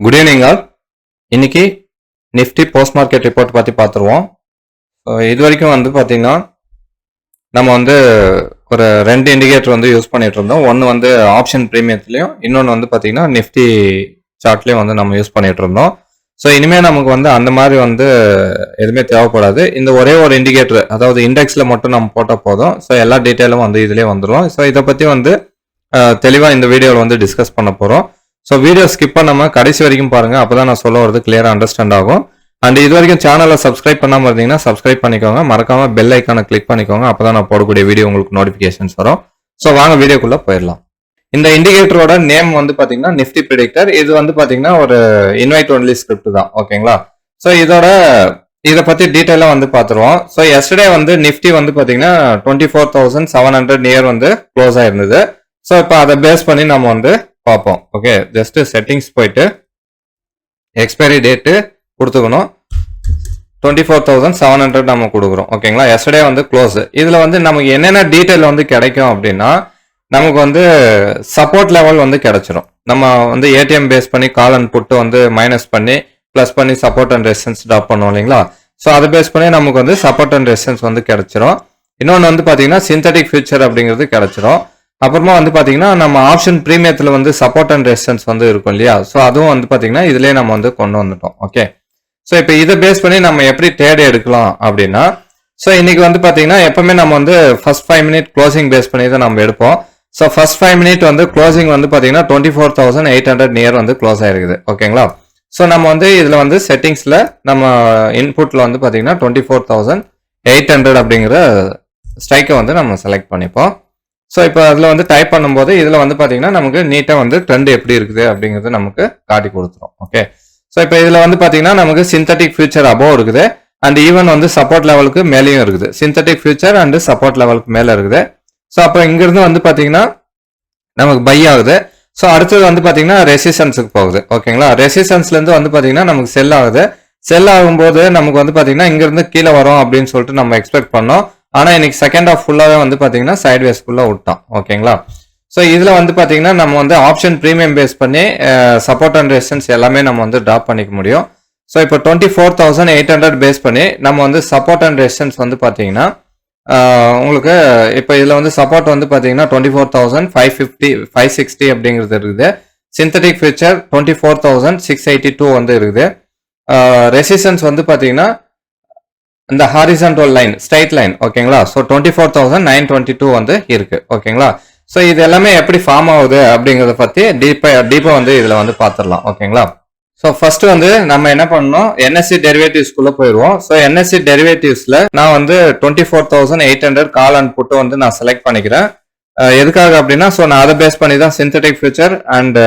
Good evening all இன்னைக்கு Nifty post market report பற்றி பார்த்துருவோம். ஸோ இது வரைக்கும் வந்து பார்த்தீங்கன்னா நம்ம வந்து ஒரு ரெண்டு இண்டிகேட்டர் வந்து யூஸ் பண்ணிட்டு இருந்தோம். ஒன்று வந்து ஆப்ஷன் ப்ரீமியத்துலையும் இன்னொன்று வந்து பார்த்தீங்கன்னா நிஃப்டி சார்ட்லேயும் வந்து நம்ம யூஸ் பண்ணிட்டு இருந்தோம். ஸோ இனிமேல் நமக்கு வந்து அந்த மாதிரி வந்து எதுவுமே தேவைப்படாது. இந்த ஒரே ஒரு இண்டிகேட்டர் அதாவது இண்டெக்ஸில் மட்டும் நம்ம போட்டால் போதும். ஸோ எல்லா டீட்டெயிலும் வந்து இதுலேயே வந்துடும் ஸோ இதை பற்றி வந்து தெளிவாக இந்த வீடியோவில் வந்து டிஸ்கஸ் பண்ண போகிறோம் ஸோ வீடியோ ஸ்கிப் பண்ணாம கடைசி வரைக்கும் பாருங்க. அப்பதான் நான் சொல்ல வரது கிளியரா அண்டர்ஸ்டாண்ட் ஆகும். அண்ட் இது வரைக்கும் சேனலை சப்ஸ்கிரைப் பண்ணாம இருந்தீங்கன்னா சப்ஸ்கிரைப் பண்ணிக்கோங்க. மறக்காம பெல் ஐக்கானை கிளிக் பண்ணிக்கோங்க. அப்பதான் நான் போடக்கூடிய வீடியோ உங்களுக்கு நோட்டிபிகேஷன்ஸ் வரும். ஸோ வாங்க வீடியோக்குள்ள போயிடலாம். இந்த இண்டிகேட்டரோட நேம் வந்து பாத்தீங்கன்னா நிஃப்டி ப்ரிடிக்டர் இது வந்து பாத்தீங்கன்னா ஒரு இன்வைட் ஒன்லி ஸ்கிரிப்ட் தான். ஓகேங்களா ஸோ இதோட இதை பத்தி டீட்டெயிலாக வந்து பார்த்துருவோம் ஸோ எஸ்டர்டே வந்து நிஃப்டி வந்து பார்த்தீங்கன்னா twenty four thousand seven hundred near வந்து க்ளோஸ் ஆயிருந்தது ஸோ இப்போ அதை பேஸ் பண்ணி நம்ம வந்து பார்ப்போம் ஓகே ஜஸ்ட் செட்டிங்ஸ் போயிட்டு expiry date கொடுத்துக்கணும். Twenty four thousand seven hundred நம்ம கொடுக்குறோம். ஓகேங்களா எஸ்டர்டே வந்து க்ளோஸ் இதில் வந்து நமக்கு என்னென்ன டீட்டெயில் வந்து கிடைக்கும் அப்படின்னா நமக்கு வந்து சப்போர்ட் லெவல் வந்து கிடைச்சிரும். நம்ம வந்து ஏடிஎம் பேஸ் பண்ணி கால் அண்ட் புட்டு வந்து மைனஸ் பண்ணி ப்ளஸ் பண்ணி சப்போர்ட் அண்ட் ரெசிஸ்டன்ஸ் ட்ராப் பண்ணுவோம் இல்லைங்களா? ஸோ அதை பேஸ் பண்ணி நமக்கு வந்து சப்போர்ட் அண்ட் ரெசிஸ்டன்ஸ் வந்து கிடைச்சிரும். இன்னொன்று வந்து பார்த்தீங்கன்னா சிந்தட்டிக் ஃபியூச்சர் அப்படிங்கிறது கிடைச்சிரும். அப்புறமா வந்து பார்த்தீங்கன்னா நம்ம ஆப்ஷன் ப்ரீமியத்தில் வந்து சப்போர்ட் அண்ட் ரெசிஸ்டன்ஸ் வந்து இருக்கும் இல்லையா? ஸோ அதுவும் வந்து பார்த்தீங்கன்னா இதுலேயே நம்ம வந்து கொண்டு வந்துட்டோம். ஓகே ஸோ இப்போ இதை பேஸ் பண்ணி நம்ம எப்படி ட்ரேட் எடுக்கலாம் அப்படின்னா ஸோ இன்னைக்கு வந்து பார்த்தீங்கன்னா எப்பவுமே நம்ம வந்து first five minute closing base பண்ணி தான் நம்ம எடுப்போம். ஸோ ஃபர்ஸ்ட் ஃபைவ் மினிட் வந்து க்ளோசிங் வந்து பார்த்தீங்கன்னா twenty four thousand eight hundred near வந்து க்ளோஸ் ஆயிருக்குது. ஓகேங்களா ஸோ நம்ம வந்து இதில் வந்து செட்டிங்ஸில் நம்ம இன்புட்டில் வந்து பார்த்தீங்கன்னா twenty four thousand eight hundred அப்படிங்கிற ஸ்ட்ரைக்கை வந்து நம்ம செலக்ட் பண்ணிப்போம். ஸோ இப்போ அதில் வந்து டைப் பண்ணும்போது இதில் வந்து பார்த்தீங்கன்னா நமக்கு நீட்டாக வந்து ட்ரெண்ட் எப்படி இருக்குது அப்படிங்கிறது நமக்கு காட்டி கொடுத்துரும். ஓகே ஸோ இப்போ இதில் வந்து பார்த்தீங்கன்னா நமக்கு சிந்தட்டிக் ஃபியூச்சர் அபோவ் இருக்குது. அண்ட் ஈவன் வந்து சப்போர்ட் லெவலுக்கு மேலேயும் இருக்குது. சிந்தட்டிக் ஃபியூச்சர் அண்ட் சப்போர்ட் லெவலுக்கு மேலே இருக்குது. ஸோ அப்போ இங்கிருந்து வந்து பார்த்தீங்கன்னா நமக்கு பை ஆகுது. ஸோ அடுத்தது வந்து பார்த்தீங்கன்னா ரெசிஸ்டன்ஸுக்கு போகுது. ஓகேங்களா ரெசிஸ்டன்ஸ்லேருந்து வந்து பார்த்தீங்கன்னா நமக்கு செல் ஆகுது. செல் ஆகும்போது நமக்கு வந்து பார்த்தீங்கன்னா இங்கிருந்து கீழே வரும் அப்படின்னு சொல்லிட்டு நம்ம எக்ஸ்பெக்ட் பண்ணோம். ஆனால் இன்னைக்கு செகண்ட் ஆஃப் ஃபுல்லாகவே வந்து பார்த்தீங்கன்னா சைட்வேஸ் ஃபுல்லாக ஃபுல்லா விட்டான். ஓகேங்களா ஸோ இதில் வந்து பார்த்தீங்கன்னா நம்ம வந்து ஆப்ஷன் ப்ரீமியம் பேஸ் பண்ணி சப்போர்ட் அண்ட் ரெசிஸ்டன்ஸ் எல்லாமே நம்ம வந்து ட்ராப் பண்ணிக்க முடியும். ஸோ இப்போ twenty four thousand eight hundred base பண்ணி நம்ம வந்து சப்போர்ட் அண்ட் ரெசிஸ்டன்ஸ் வந்து பார்த்தீங்கன்னா உங்களுக்கு இப்போ இதில் வந்து சப்போர்ட் வந்து பார்த்தீங்கன்னா twenty four thousand five fifty five sixty அப்படிங்கிறது இருக்குது. Synthetic future twenty four thousand six eighty two வந்து இருக்குது. ரெசிஸ்டன்ஸ் வந்து பார்த்தீங்கன்னா இந்த ஹாரிசன்டல் லைன் ஸ்ட்ரைட் லைன் ஓகேங்களா? So twenty four thousand nine twenty two வந்து இருக்கு ஓகேங்களா? ஸோ இது எல்லாமே எப்படி ஃபார்ம் ஆகுது அப்படிங்கிறத பத்தி டீப்பா டீப்பா வந்து இதுல வந்து பார்த்துடலாம் ஓகேங்களா? ஸோ ஃபர்ஸ்ட் வந்து நம்ம என்ன பண்ணணும்? என்எஸ்சி டெரிவேட்டிவ்ஸ்குள்ளே போயிடுவோம். ஸோ என்எஸ்சி டெரிவேட்டிவ்ஸில் நான் வந்து twenty four thousand eight hundred call and put வந்து நான் செலக்ட் பண்ணிக்கிறேன். எதுக்காக அப்படின்னா ஸோ நான் அதை பேஸ் பண்ணி தான் synthetic future and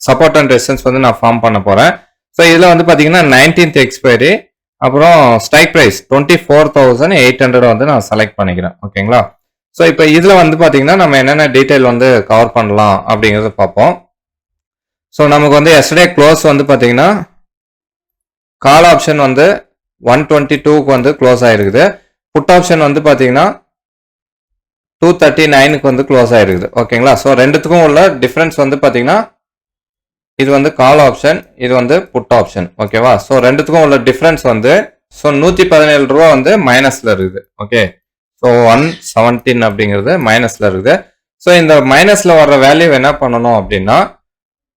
support and resistance வந்து நான் ஃபார்ம் பண்ண போகிறேன் ஸோ இதில் வந்து பார்த்தீங்கன்னா நைன்டீன்த் எக்ஸ்பைரி அப்புறம் strike price twenty four thousand eight hundred வந்து நான் செலக்ட் பண்ணிக்கிறேன். ஓகேங்களா ஸோ இப்போ இதில் வந்து பார்த்தீங்கன்னா நம்ம என்னென்ன டீட்டெயில் வந்து கவர் பண்ணலாம் அப்படிங்கிறத பார்ப்போம். ஸோ நமக்கு வந்து எஸ்டர்டே க்ளோஸ் வந்து பார்த்தீங்கன்னா கால் ஆப்ஷன் வந்து ஒன் டுவெண்ட்டி டூக்கு வந்து க்ளோஸ் ஆகிருக்குது புட் ஆப்ஷன் வந்து பார்த்தீங்கன்னா டூ தேர்ட்டி நைனுக்கு வந்து க்ளோஸ் ஆகிருக்குது ஓகேங்களா ஸோ ரெண்டுத்துக்கும் உள்ள டிஃப்ரென்ஸ் வந்து பார்த்தீங்கன்னா இது வந்து கால் ஆப்ஷன் இது வந்து புட் ஆப்ஷன் ஓகேவா ஸோ ரெண்டுத்துக்கும் உள்ள டிஃப்ரென்ஸ் வந்து ஸோ நூற்றி பதினேழு ரூபா வந்து மைனஸ்ல இருக்குது. ஓகே ஸோ ஒன் செவன்டீன் அப்படிங்கிறது மைனஸ்ல இருக்குது. ஸோ இந்த மைனஸ்ல வர்ற வேல்யூ என்ன பண்ணணும் அப்படின்னா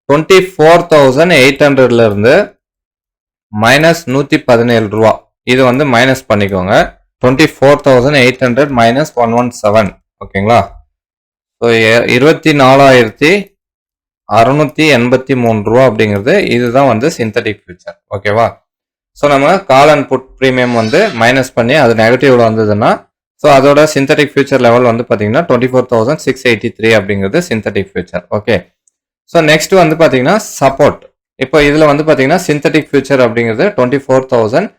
டுவெண்ட்டி ஃபோர் தௌசண்ட் எயிட் ஹண்ட்ரட்ல இருந்து மைனஸ் நூற்றி பதினேழு ரூபா. இது வந்து மைனஸ் பண்ணிக்கோங்க. Twenty four thousand eight hundred minus one one seven ஓகேங்களா ஸோ இருபத்தி நாலாயிரத்தி அறுநூத்தி எண்பத்தி மூணு ரூபா அப்படிங்கிறது இதுதான் வந்து சிந்தட்டிக் ஃபியூச்சர் ஓகேவா ஸோ நம்ம கால் அண்ட் புட் ப்ரீமியம் வந்து மைனஸ் பண்ணி அது நெகட்டிவ்ல வந்ததுன்னா ஸோ அதோட சிந்தட்டிக் ஃபியூச்சர் லெவல் வந்து பார்த்தீங்கன்னா twenty four thousand six eighty three அப்படிங்கிறது synthetic future okay so next வந்து பார்த்தீங்கன்னா சப்போர்ட் இப்போ இதில் வந்து பார்த்தீங்கன்னா சிந்தட்டிக் ஃபியூச்சர் அப்படிங்கிறது twenty four thousand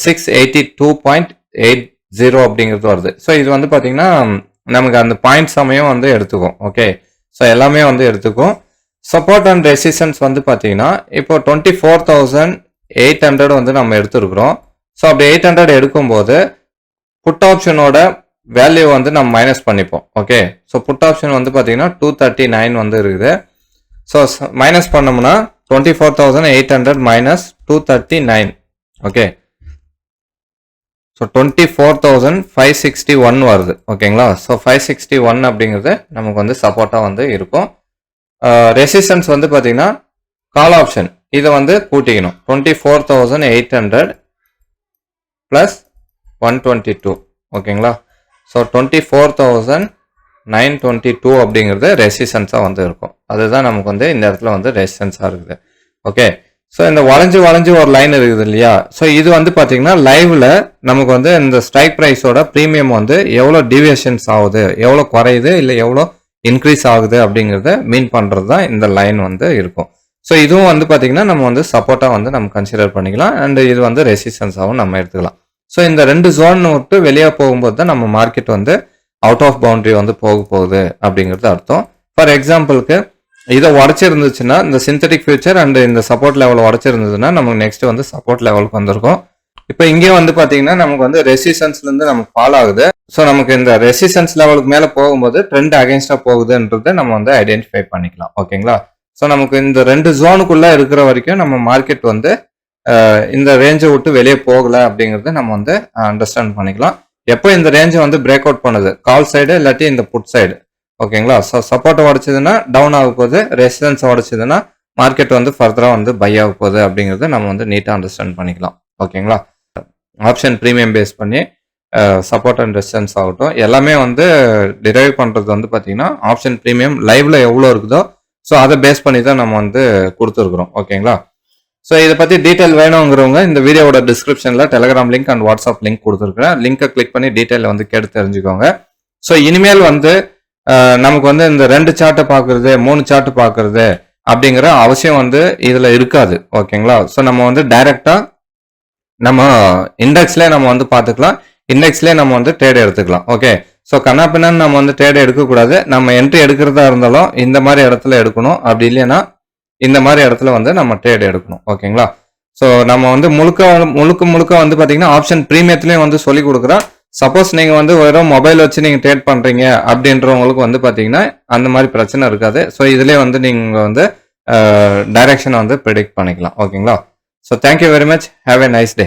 six eighty two point eight zero அப்படிங்கிறது வருது ஸோ இது வந்து பார்த்தீங்கன்னா நமக்கு அந்த பாயிண்ட் சமயம் வந்து எடுத்துக்கும் ஓகே ஸோ எல்லாமே வந்து எடுத்துக்கும். சப்போர்ட் அண்ட் ரெசிஸ்டன்ஸ் வந்து பார்த்தீங்கன்னா இப்போ twenty four thousand eight hundred வந்து நம்ம எடுத்துருக்குறோம். ஸோ அப்படி எயிட் ஹண்ட்ரட் எடுக்கும்போது புட் ஆப்ஷனோட வேல்யூ வந்து நம்ம மைனஸ் பண்ணிப்போம். ஓகே ஸோ புட் ஆப்ஷன் வந்து பார்த்தீங்கன்னா டூ தேர்ட்டி நைன் வந்து இருக்குது. ஸோ மைனஸ் பண்ணோம்னா twenty four thousand eight hundred minus two thirty nine okay so twenty four thousand five sixty one வருது. ஓகேங்களா ஸோ ஃபைவ் சிக்ஸ்டி ஒன் அப்படிங்கிறது நமக்கு வந்து சப்போர்ட்டாக வந்து இருக்கும். ரெசிஸ்டன்ஸ் வந்து பார்த்தீங்கன்னா கால் ஆப்ஷன் இதை வந்து கூட்டிக்கணும். Twenty four thousand eight hundred plus one twenty two ஓகேங்களா so twenty four thousand nine twenty two அப்படிங்கிறது ரெசிஸ்டன்ஸாக வந்து இருக்கும். அதுதான் நமக்கு வந்து இந்த இடத்துல வந்து ரெசிஸ்டன்ஸாக இருக்குது. ஓகே ஸோ இந்த வளைஞ்சு வளைஞ்சு ஒரு லைன் இருக்குது இல்லையா? ஸோ இது வந்து பார்த்தீங்கன்னா லைவில் நமக்கு வந்து இந்த ஸ்ட்ரைக் ப்ரைஸோட ப்ரீமியம் வந்து எவ்வளோ டிவியேஷன்ஸ் ஆகுது? எவ்வளோ குறையுது? இல்லை எவ்வளோ இன்க்ரீஸ் ஆகுது அப்படிங்கிறத மீன் பண்ணுறது தான் இந்த லைன் வந்து இருக்கும். ஸோ இதுவும் வந்து பார்த்தீங்கன்னா நம்ம வந்து சப்போர்ட்டாக வந்து நம்ம கன்சிடர் பண்ணிக்கலாம். அண்ட் இது வந்து ரெசிஸ்டன்ஸாகவும் நம்ம எடுத்துக்கலாம். ஸோ இந்த ரெண்டு ஜோன் விட்டு வெளியே போகும்போது தான் நம்ம மார்க்கெட் வந்து அவுட் ஆஃப் பவுண்ட்ரி வந்து போக போகுது அப்படிங்கிறது அர்த்தம். ஃபார் எக்ஸாம்பிளுக்கு இதை உடச்சிருந்துச்சுன்னா இந்த சிந்தட்டிக் ஃபியூச்சர் அண்ட் இந்த சப்போர்ட் லெவல் உடச்சிருந்ததுன்னா நமக்கு நெக்ஸ்ட் வந்து சப்போர்ட் லெவலுக்கு வந்திருக்கும். இப்போ இங்கே வந்து பார்த்தீங்கன்னா நமக்கு வந்து ரெசிஸ்டன்ஸ்ல இருந்து நமக்கு ஃபால் ஆகுது. ஸோ நமக்கு இந்த ரெசிஸ்டன்ஸ் லெவலுக்கு மேலே போகும்போது ட்ரெண்ட் அகைன்ஸ்டா போகுதுன்றதை நம்ம வந்து ஐடென்டிஃபை பண்ணிக்கலாம். ஓகேங்களா? ஸோ நமக்கு இந்த ரெண்டு ஜோனுக்குள்ள இருக்கிற வரைக்கும் நம்ம மார்க்கெட் வந்து இந்த ரேஞ்சை விட்டு வெளியே போகல அப்படிங்கறத நம்ம வந்து அண்டர்ஸ்டாண்ட் பண்ணிக்கலாம். எப்போ இந்த ரேஞ்சை வந்து பிரேக் அவுட் பண்ணுது? கால் சைடு இல்லாட்டி இந்த புட் சைடு ஓகேங்களா? ஸோ சப்போர்ட்டை உடச்சதுன்னா டவுன் ஆக போகுது. ரெசிடன்ஸ் உடச்சதுன்னா மார்க்கெட் வந்து ஃபர்தராக வந்து பை ஆக போகுது அப்படிங்கிறத நம்ம வந்து நீட்டாக அண்டர்ஸ்டாண்ட் பண்ணிக்கலாம். ஓகேங்களா? ஆப்ஷன் ப்ரீமியம் பேஸ் பண்ணி சப்போர்ட் அண்ட் ரெசிடன்ஸ் ஆகட்டும். எல்லாமே வந்து டிரைவ் பண்ணுறது வந்து பார்த்தீங்கன்னா ஆப்ஷன் ப்ரீமியம் லைவ்ல எவ்வளோ இருக்குதோ ஸோ அதை பேஸ் பண்ணி தான் நம்ம வந்து கொடுத்துருக்குறோம். ஓகேங்களா? ஸோ இதை பற்றி டீட்டெயில் வேணுங்கிறவங்க இந்த வீடியோவோட டிஸ்கிரிப்ஷனில் Telegram link and WhatsApp link கொடுத்துருக்குறேன். லிங்கை கிளிக் பண்ணி டீட்டெயில் வந்து கேட்டு தெரிஞ்சுக்கோங்க. ஸோ இனிமேல் வந்து நமக்கு வந்து இந்த ரெண்டு சார்ட்டை பார்க்கறது மூணு சார்ட்டு பார்க்கறது அப்படிங்கிற அவசியம் வந்து இதில் இருக்காது. ஓகேங்களா? ஸோ நம்ம வந்து டைரெக்டாக நம்ம இண்டெக்ஸ்லேயே நம்ம வந்து பார்த்துக்கலாம் இண்டெக்ஸ்லேயே நம்ம வந்து ட்ரேட் எடுத்துக்கலாம். ஓகே ஸோ கண்ணாப்பின்னு நம்ம வந்து ட்ரேட் எடுக்கக்கூடாது. நம்ம என்ட்ரி எடுக்கிறதா இருந்தாலும் இந்த மாதிரி இடத்துல எடுக்கணும். அப்படி இல்லைன்னா இந்த மாதிரி இடத்துல வந்து நம்ம ட்ரேட் எடுக்கணும். ஓகேங்களா? ஸோ நம்ம வந்து முழுக்க முழுக்க முழுக்க வந்து பார்த்தீங்கன்னா ஆப்ஷன் ப்ரீமியத்துலேயும் வந்து சொல்லி கொடுக்குறோம் சப்போஸ் நீங்கள் வந்து வெறும் மொபைல் வச்சு நீங்கள் ட்ரேட் பண்ணுறீங்க அப்படின்றவங்களுக்கு வந்து பார்த்தீங்கன்னா அந்த மாதிரி பிரச்சனை இருக்காது. ஸோ இதுலேயே வந்து நீங்கள் வந்து டைரக்ஷனை வந்து ப்ரிடிக்ட் பண்ணிக்கலாம். ஓகேங்களா so thank you very much have a nice day